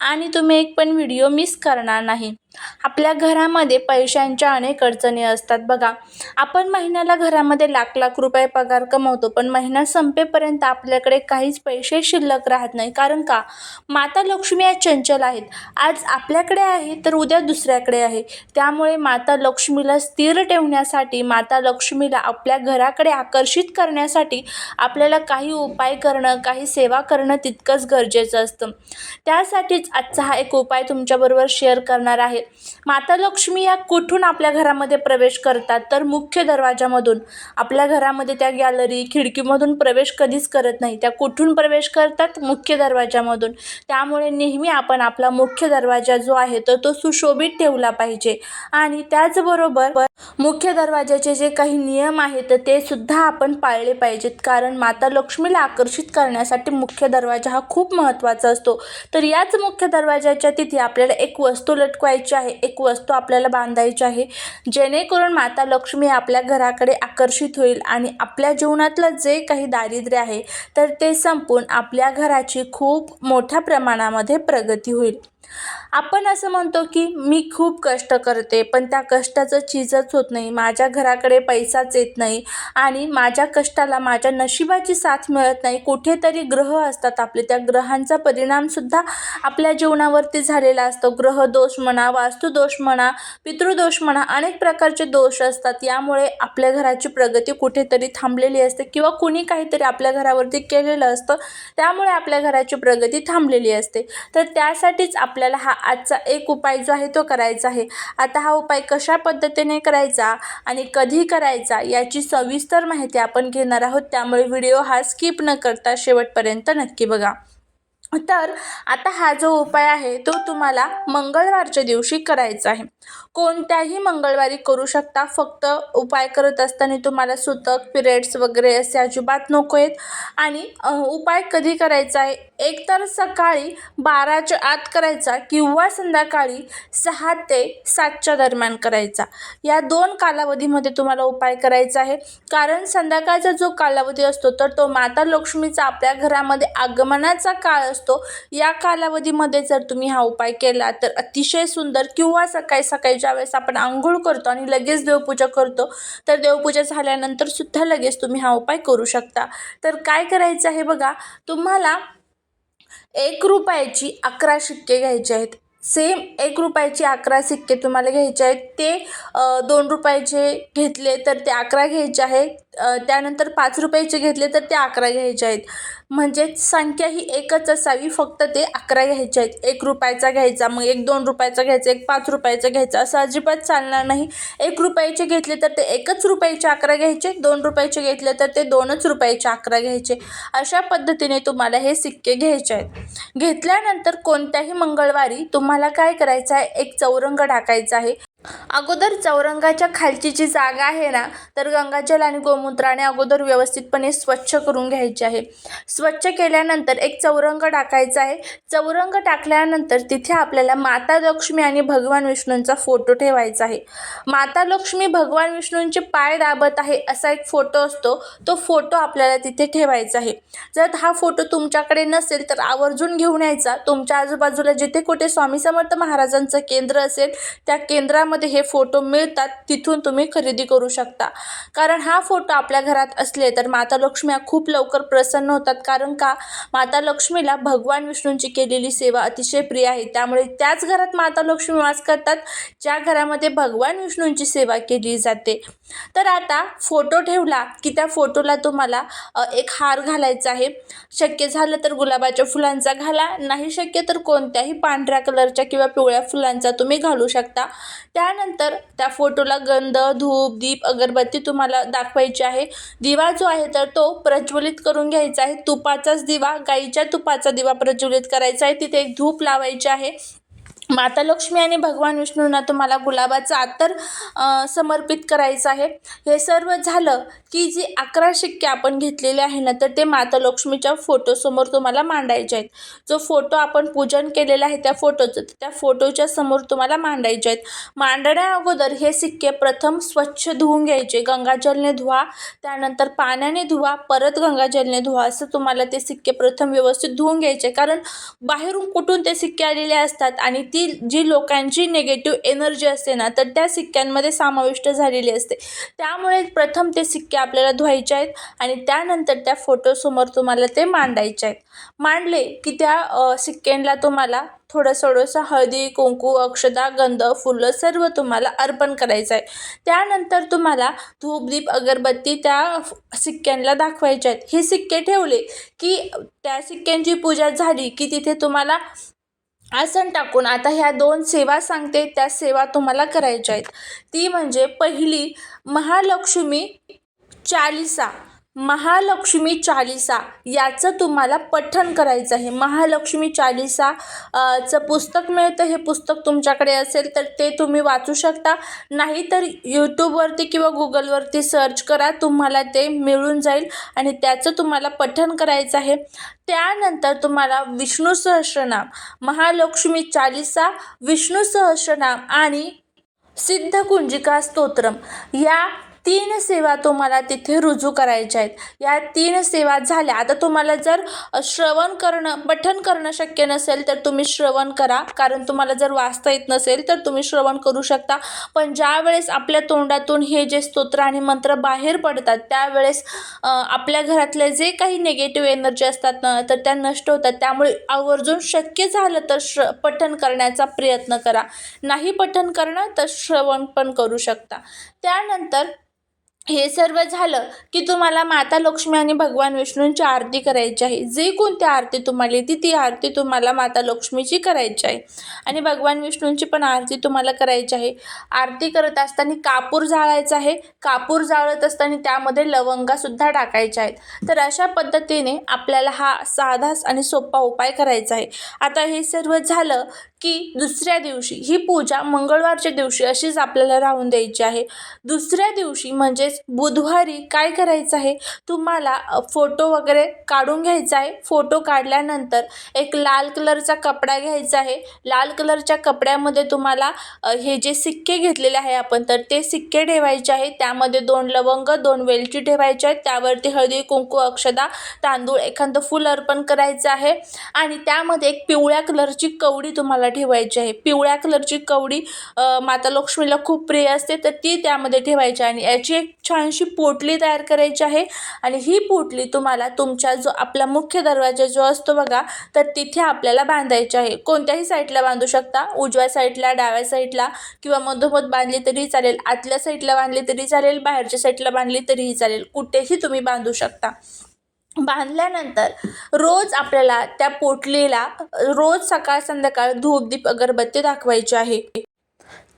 आणि तुम्ही एक पण व्हिडिओ मिस करणार नाही. आपल्या घरामध्ये पैशांच्या अनेक अडचणी असतात बघा. आपण महिन्याला घरामध्ये लाख लाख रुपये पगार कमवतो पण महिना संपेपर्यंत आपल्याकडे काहीच पैसे शिल्लक राहत नाही. कारण का? माता लक्ष्मी या चंचल आहेत. आज आपल्याकडे आहे तर उद्या दुसऱ्याकडे आहे. त्यामुळे माता लक्ष्मीला स्थिर ठेवण्यासाठी माता लक्ष्मीला आपल्या घराकडे आकर्षित करण्यासाठी आपल्याला काही उपाय करणं काही सेवा करणं तितकंच गरजेचं असतं. त्यासाठीच आजचा हा एक उपाय तुमच्याबरोबर शेअर करणार आहे. माता लक्ष्मी या कुठून आपल्या घरामध्ये प्रवेश करतात? तर मुख्य दरवाजामधून. आपल्या घरामध्ये त्या गॅलरी खिडकीमधून प्रवेश कधीच करत नाही. त्या कुठून प्रवेश करतात? मुख्य दरवाजामधून. त्यामुळे नेहमी आपण आपला मुख्य दरवाजा जो आहे तर तो सुशोभित ठेवला पाहिजे. आणि त्याचबरोबर मुख्य दरवाजाचे जे काही नियम आहेत तर ते सुद्धा आपण पाळले पाहिजेत. कारण माता लक्ष्मीला आकर्षित करण्यासाठी मुख्य दरवाजा हा खूप महत्त्वाचा असतो. तर याच मुख्य मुख्य दरवाजाच्या तिथे आपल्याला एक वस्तू लटकवायची आहे एक वस्तू आपल्याला बांधायची आहे. जेणेकरून माता लक्ष्मी आपल्या घराकडे आकर्षित होईल आणि आपल्या जीवनातलं जे काही दारिद्र्य आहे तर ते संपून आपल्या घराची खूप मोठ्या प्रमाणामध्ये प्रगती होईल. आपण असं म्हणतो की मी खूप कष्ट करते पण त्या कष्टाचं चीजच होत नाही. माझ्या घराकडे पैसाच येत नाही आणि माझ्या कष्टाला माझ्या नशिबाची साथ मिळत नाही. कुठेतरी ग्रह असतात आपले. त्या ग्रहांचा परिणामसुद्धा आपल्या जीवनावरती झालेला असतो. ग्रहदोष म्हणा वास्तुदोष म्हणा पितृदोष म्हणा अनेक प्रकारचे दोष असतात. यामुळे आपल्या घराची प्रगती कुठेतरी थांबलेली असते किंवा कुणी काहीतरी आपल्या घरावरती केलेलं असतं. त्यामुळे आपल्या घराची प्रगती थांबलेली असते. तर त्यासाठीच आपल्याला हा आजचा एक उपाय जो आहे तो करायचा आहे. आता हा उपाय कशा पद्धतीने करायचा आणि कधी करायचा याची सविस्तर माहिती आपण घेणार आहोत. त्यामुळे व्हिडिओ हा स्किप न करता शेवटपर्यंत नक्की बघा. तर आता हा जो उपाय आहे तो तुम्हाला मंगळवारच्या दिवशी करायचा आहे. कोणत्याही मंगळवारी करू शकता. फक्त उपाय करत असताना तुम्हाला सुतक पिरियड्स वगैरे असे अजिबात नको आहेत आणि उपाय कधी करायचा आहे एक तर सकाळी बाराच्या आत करायचा किंवा संध्याकाळी सहा ते सातच्या दरम्यान करायचा. या दोन कालावधीमध्ये तुम्हाला उपाय करायचा आहे. कारण संध्याकाळचा जो कालावधी असतो तर तो माता लक्ष्मीचा आपल्या घरामध्ये आगमनाचा काळ असतो. या कालावधीमध्ये जर तुम्ही हा उपाय केला तर अतिशय सुंदर किंवा सकाळी सकाळी ज्यावेळेस आपण आंघोळ करतो आणि लगेच देवपूजा करतो तर देवपूजा झाल्यानंतर सुद्धा लगेच तुम्ही हा उपाय करू शकता. तर काय करायचं आहे बघा तुम्हाला एक रुपयाची अकरा शिक्के घ्यायचे आहेत. सेम एक रुपयाची अकरा सिक्के तुम्हाला घ्यायचे आहेत. ते दोन रुपयाचे घेतले तर ते अकरा घ्यायचे आहे त्यानंतर पाच रुपयाचे घेतले तर ते अकरा घ्यायचे आहेत. म्हणजेच संख्या ही एकच असावी फक्त ते अकरा घ्यायचे आहेत. एक रुपयाचा घ्यायचा मग एक दोन रुपयाचा घ्यायचा एक पाच रुपयाचा घ्यायचा असं अजिबात चालणार नाही. एक रुपयाचे घेतले तर ते एकच रुपयाचे अकरा घ्यायचे दोन रुपयाचे घेतले तर ते दोनच रुपयाचे अकरा घ्यायचे. अशा पद्धतीने तुम्हाला हे सिक्के घ्यायचे आहेत. घेतल्यानंतर कोणत्याही मंगळवारी तुम्हाला काय करायचं आहे? एक चौरंग टाकायचा आहे. अगोदर चौरंगाच्या खालची जी जागा आहे ना तर गंगाजल आणि गोमूत्राने अगोदर व्यवस्थितपणे स्वच्छ करून घ्यायचे आहे. स्वच्छ केल्यानंतर एक चौरंग टाकायचा आहे. चौरंग टाकल्यानंतर तिथे आपल्याला माता लक्ष्मी आणि भगवान विष्णूंचा फोटो ठेवायचा आहे. माता लक्ष्मी भगवान विष्णूंचे पाय दाबत आहे असा एक फोटो असतो. तो फोटो आपल्याला तिथे ठेवायचा आहे. जर हा फोटो तुमच्याकडे नसेल तर आवर्जून घेऊन यायचा. तुमच्या आजूबाजूला जिथे कुठे स्वामी समर्थ महाराजांचं केंद्र असेल त्या केंद्रा बाजारामध्ये हे फोटो मिळतात तिथून तुम्ही खरेदी करू शकता. कारण हा फोटो आपल्या घरात असले तर माता लक्ष्म्या खूप लवकर प्रसन्न होतात. कारण का? माता लक्ष्मीला भगवान विष्णूंची केलेली सेवा अतिशय प्रिय आहे. त्यामुळे त्याच घरात माता लक्ष्मी वास करतात ज्या घरामध्ये भगवान विष्णूंची सेवा केली जाते. तर आता फोटो ठेवला की त्या फोटोला तुम्हाला एक हार घालायचा आहे. शक्य झालं तर गुलाबाच्या फुलांचा घाला. नाही शक्य तर कोणत्याही पांढऱ्या कलरच्या किंवा पिवळ्या फुलांचा तुम्ही घालू शकता. त्यानंतर त्या फोटोला गंध धूप दीप अगरबत्ती तुम्हाला दाखवायची आहे. दिवा जो आहे तर तो प्रज्वलित करून घ्यायचा आहे. तुपाचाच दिवा गाईच्या तुपाचा दिवा प्रज्वलित करायचा आहे. तिथे एक धूप लावायची आहे. माता लक्ष्मी आणि भगवान विष्णूंना तुम्हाला गुलाबाचा अत्तर समर्पित करायचं आहे. हे सर्व झालं की जी अकरा शिक्के आपण घेतलेले आहे ना तर ते माता लक्ष्मीच्या फोटोसमोर तुम्हाला मांडायचे आहेत. जो फोटो आपण पूजन केलेला आहे त्या फोटोचं त्या फोटोच्या समोर तुम्हाला मांडायचे आहेत. मांडण्या अगोदर हे सिक्के प्रथम स्वच्छ धुवून घ्यायचे. गंगाजलने धुवा त्यानंतर पाण्याने धुवा परत गंगाजलने धुवा असं तुम्हाला ते सिक्के प्रथम व्यवस्थित धुवून घ्यायचे. कारण बाहेरून कुठून ते सिक्के आलेले असतात आणि ती जी लोकांची निगेटिव्ह एनर्जी असते ना तर त्या सिक्क्यांमध्ये समाविष्ट झालेली असते. त्यामुळे प्रथम ते सिक्के आपल्याला धुवायचे आहेत आणि त्यानंतर त्या फोटोसमोर तुम्हाला ते मांडायचे आहेत. मांडले की त्या सिक्क्यांला तुम्हाला थोडं थोडंसं हळदी कुंकू अक्षदा गंध फुलं सर्व तुम्हाला अर्पण करायचं आहे. त्यानंतर तुम्हाला धूपदीप अगरबत्ती त्या सिक्क्यांला सिक्क्यांना दाखवायच्या आहेत. हे सिक्के ठेवले की त्या सिक्क्यांची पूजा झाली की तिथे तुम्हाला आसन टाकून आता ह्या दोन सेवा सांगते त्या सेवा तुम्हाला करायच्या आहेत. ती म्हणजे पहिली महालक्ष्मी चालिसा. महालक्ष्मी चालिसा याचं तुम्हाला पठण करायचं आहे. महालक्ष्मी चालिसा चं पुस्तक मिळतं हे पुस्तक तुमच्याकडे असेल तर ते तुम्ही वाचू शकता. नाहीतर यूट्यूबवरती किंवा गुगलवरती सर्च करा तुम्हाला ते मिळून जाईल आणि त्याचं तुम्हाला पठण करायचं आहे. त्यानंतर तुम्हाला विष्णू सहस्रनाम महालक्ष्मी चालिसा विष्णू सहस्रनाम आणि सिद्धकुंजिका स्तोत्रम या तीन सेवा तुम्हाला तिथे रुजू करायच्या आहेत. या तीन सेवा झाल्या. आता तुम्हाला जर श्रवण करणं पठण करणं शक्य नसेल तर तुम्ही श्रवण करा. कारण तुम्हाला जर वाचता येत नसेल तर तुम्ही श्रवण करू शकता. पण ज्यावेळेस आपल्या तोंडातून हे जे स्तोत्र आणि मंत्र बाहेर पडतात त्यावेळेस आपल्या घरातले जे काही निगेटिव्ह एनर्जी असतात ना तर त्या नष्ट होतात. त्यामुळे आवर्जून शक्य झालं तर श्र पठण करण्याचा प्रयत्न करा. नाही पठण करणं तर श्रवण पण करू शकता. त्यानंतर हे सर्व झालं की तुम्हाला माता लक्ष्मी आणि भगवान विष्णूंची आरती करायची आहे. जे कोणती आरती तुम्हाला येते ती आरती तुम्हाला माता लक्ष्मीची करायची आहे. आणि भगवान विष्णूंची पण आरती तुम्हाला करायची आहे. आरती करत असताना कापूर जाळायचा आहे. कापूर जाळत असताना त्यामध्ये लवंगासुद्धा टाकायच्या आहेत. तर अशा पद्धतीने आपल्याला हा साधा आणि सोपा उपाय करायचा आहे. आता हे सर्व झालं की दुसऱ्या दिवशी ही पूजा मंगळवारच्या दिवशी अशीच आपल्याला राहून द्यायची आहे. दुसऱ्या दिवशी म्हणजेच बुधवारी काय करायचं आहे? तुम्हाला फोटो वगैरे काढून घ्यायचा आहे. फोटो काढल्यानंतर एक लाल कलरचा कपडा घ्यायचा आहे. लाल कलरच्या कपड्यामध्ये तुम्हाला हे जे सिक्के घेतलेले आहे आपण तर ते सिक्के ठेवायचे आहे. त्यामध्ये दोन लवंग दोन वेलची ठेवायचे आहेत त्यावरती हळदी कुंकू अक्षदा तांदूळ एखादं फूल अर्पण करायचं आहे. आणि त्यामध्ये एक पिवळ्या कलरची कवडी तुम्हाला ठेवायची आहे. पिवळ्या कलरची कवडी माता लक्ष्मीला खूप प्रिय असते तर ती त्यामध्ये ठेवायची आणि याची एक छानशी पोटली तयार करायची आहे. आणि ही पोटली तुम्हाला तुमच्या जो आपला मुख्य दरवाजा जो असतो बघा तर तिथे आपल्याला बांधायची आहे. कोणत्याही साईडला बांधू शकता. उजव्या साईडला डाव्या साईडला किंवा मधोमध बांधली तरीही चालेल. आतल्या साईडला बांधली तरी चालेल. बाहेरच्या साईडला बांधली तरीही चालेल. कुठेही तुम्ही बांधू शकता. बांधल्यानंतर रोज आपल्याला त्या पोटलीला रोज सकाळ संध्याकाळ धूप दीप अगरबत्ती दाखवायची आहे.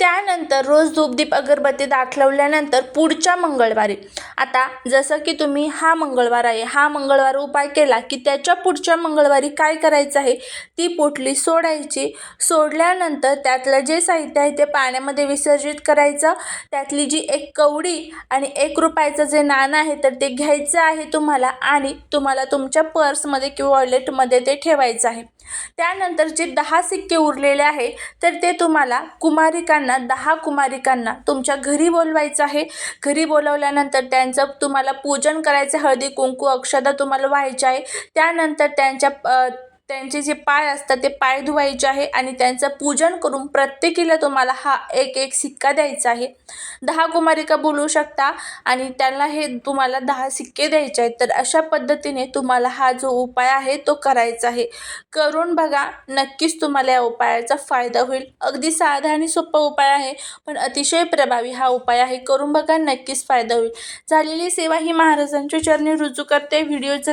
त्यानंतर रोज धूपदीप अगरबत्ती दाखवल्यानंतर पुढच्या मंगळवारी. आता जसं की तुम्ही हा मंगळवार आहे हा मंगळवार उपाय केला की त्याच्या पुढच्या मंगळवारी काय करायचं आहे? ती पोटली सोडायची. सोडल्यानंतर त्यातलं जे साहित्य आहे ते पाण्यामध्ये विसर्जित करायचं. त्यातली जी एक कवडी आणि एक रुपयाचं जे नाणं आहे तर ते घ्यायचं आहे तुम्हाला आणि तुम्हाला तुमच्या पर्समध्ये किंवा वॉलेटमध्ये ते ठेवायचं आहे. त्यानंतर जे दहा सिक्के उरलेले आहे तर ते तुम्हाला कुमारिकांना दहा कुमारिकांना तुमच्या घरी बोलवायचं आहे. घरी बोलवल्यानंतर त्यांचं तुम्हाला पूजन करायचं हळदी कुंकू अक्षदा तुम्हाला व्हायचे आहे. त्यानंतर त्यांच्या त्यांचे जे पाय असतात ते पाय धुवायचे आहे आणि त्यांचं पूजन करून प्रत्येकीला तुम्हाला हा एक एक सिक्का द्यायचा आहे. दहा कुमारिका बोलू शकता आणि त्यांना हे तुम्हाला दहा सिक्के द्यायचे आहेत. तर अशा पद्धतीने तुम्हाला हा जो उपाय आहे तो करायचा आहे. करून बघा नक्कीच तुम्हाला या उपायाचा फायदा होईल. अगदी साधा आणि सोपा उपाय आहे पण अतिशय प्रभावी हा उपाय आहे. करून बघा नक्कीच फायदा होईल. झालेली सेवा ही महाराजांच्या चरणी रुजू करते. व्हिडिओ जर